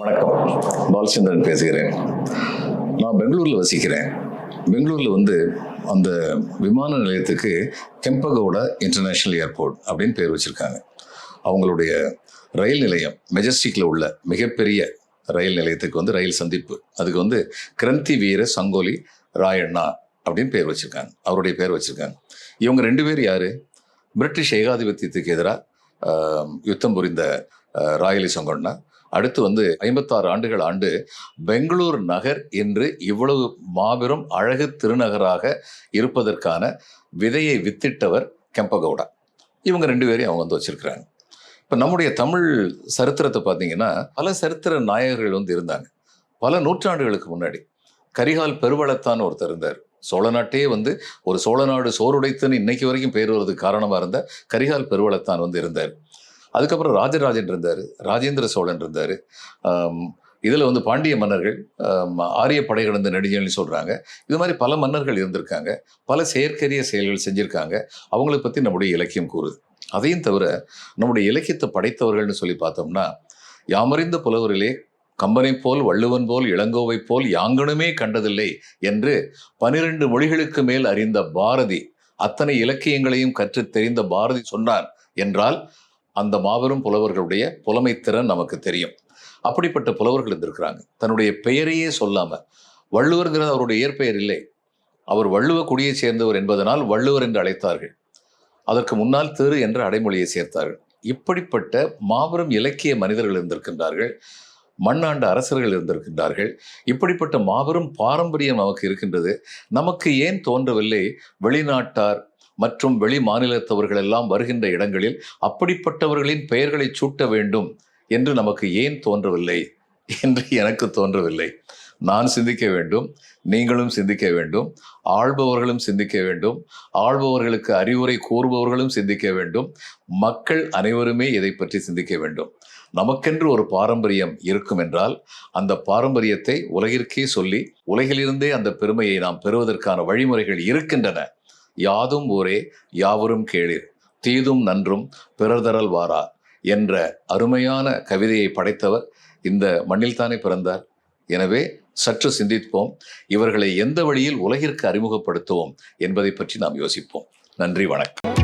வணக்கம். பாலச்சந்திரன் பேசுகிறேன். நான் பெங்களூரில் வசிக்கிறேன். பெங்களூரில் வந்து அந்த விமான நிலையத்துக்கு கெம்பகவுடா இன்டர்நேஷ்னல் ஏர்போர்ட் அப்படின்னு பேர் வச்சுருக்காங்க. அவங்களுடைய ரயில் நிலையம் மெஜஸ்டிக்கில் உள்ள மிகப்பெரிய ரயில் நிலையத்துக்கு வந்து ரயில் சந்திப்பு. அதுக்கு வந்து கிரந்தி வீர சங்கோலி ராயண்ணா அப்படின்னு பேர் வச்சுருக்காங்க. அவருடைய பேர் வச்சுருக்காங்க. இவங்க ரெண்டு பேர் யார்? பிரிட்டிஷ் ஏகாதிபத்தியத்துக்கு எதிராக யுத்தம் புரிந்த ராயலி சங்கொன்னா அடுத்து வந்து ஐம்பத்தாறு ஆண்டுகள் ஆண்டு பெங்களூர் நகர் என்று இவ்வளவு மாபெரும் அழகு திருநகராக இருப்பதற்கான விதையை வித்திட்டவர் கெம்பகவுடா. இவங்க ரெண்டு பேரையும் அவங்க வந்து வச்சிருக்கிறாங்க. இப்போ நம்முடைய தமிழ் சரித்திரத்தை பார்த்தீங்கன்னா பல சரித்திர நாயகர்கள் வந்து இருந்தாங்க. பல நூற்றாண்டுகளுக்கு முன்னாடி. கரிகால் பெருவளத்தான் ஒருத்தர் இருந்தார். சோழ நாட்டையே வந்து ஒரு சோழ நாடு சோறுடைத்துன்னு இன்னைக்கு வரைக்கும் பேர் வர்றதுக்கு காரணமாக இருந்த கரிகால் பெருவளத்தான் வந்து இருந்தார். அதுக்கப்புறம் ராஜராஜன் இருந்தார் ராஜேந்திர சோழன் இருந்தார். இதில் வந்து பாண்டிய மன்னர்கள் ஆரிய படை கடந்த நெடுஞ்சல்னு சொல்கிறாங்க இது மாதிரி பல மன்னர்கள் இருந்திருக்காங்க பல செயற்கரிய செயல்கள் செஞ்சுருக்காங்க. அவங்களை பற்றி நம்முடைய இலக்கியம் கூறுது. அதையும் தவிர நம்முடைய இலக்கியத்தை படைத்தவர்கள்னு சொல்லி பார்த்தோம்னா யாமறிந்த புலவரிலே கம்பனை போல் வள்ளுவன் போல் இளங்கோவை போல் யாங்கனுமே கண்டதில்லை என்று பனிரெண்டு மொழிகளுக்கு மேல் அறிந்த பாரதி அத்தனை இலக்கியங்களையும் கற்றுத் தெரிந்த பாரதி சொன்னார் என்றால் அந்த மாபெரும் புலவர்களுடைய புலமைத்திறன் நமக்கு தெரியும். அப்படிப்பட்ட புலவர்கள் இருந்திருக்கிறாங்க. தன்னுடைய பெயரையே சொல்லாமல் வள்ளுவர்ங்கிறது அவருடைய இயற்பெயர் இல்லை. அவர் வள்ளுவ குடியைச் சேர்ந்தவர் என்பதனால் வள்ளுவர் என்று அழைத்தார்கள். அதற்கு முன்னால் திரு என்ற அடைமொழியை சேர்த்தார்கள். இப்படிப்பட்ட மாபெரும் இலக்கிய மனிதர்கள் இருந்திருக்கின்றார்கள். மண்ணாண்ட அரசர்கள் இருந்திருக்கின்றார்கள். இப்படிப்பட்ட மாபெரும் பாரம்பரியம் நமக்கு இருக்கின்றது. நமக்கு ஏன் தோன்றவில்லை? வெளிநாட்டார் மற்றும் வெளி மாநிலத்தவர்கள் எல்லாம் வருகின்ற இடங்களில் அப்படிப்பட்டவர்களின் பெயர்களை சூட்ட வேண்டும் என்று நமக்கு ஏன் தோன்றவில்லை என்று எனக்கு தோன்றவில்லை. நான் சிந்திக்க வேண்டும் நீங்களும் சிந்திக்க வேண்டும் ஆள்பவர்களும் சிந்திக்க வேண்டும் ஆள்பவர்களுக்கு அறிவுரை கூறுபவர்களும் சிந்திக்க வேண்டும் மக்கள் அனைவருமே இதை பற்றி சிந்திக்க வேண்டும். நமக்கென்று ஒரு பாரம்பரியம் இருக்கும் என்றால் அந்த பாரம்பரியத்தை உலகிற்கே சொல்லி உலகிலிருந்தே அந்த பெருமையை நாம் பெறுவதற்கான வழிமுறைகள் இருக்கின்றன. யாதும் ஊரே யாவரும் கேளிர். தீதும் நன்றும் பிறர்தரல் வாரா என்ற அருமையான கவிதையை படைத்தவர் இந்த மண்ணில்தானே பிறந்தார். எனவே சற்று சிந்திப்போம் இவர்களை எந்த வழியில் உலகிற்கு அறிமுகப்படுத்துவோம் என்பதை பற்றி நாம் யோசிப்போம். நன்றி வணக்கம்.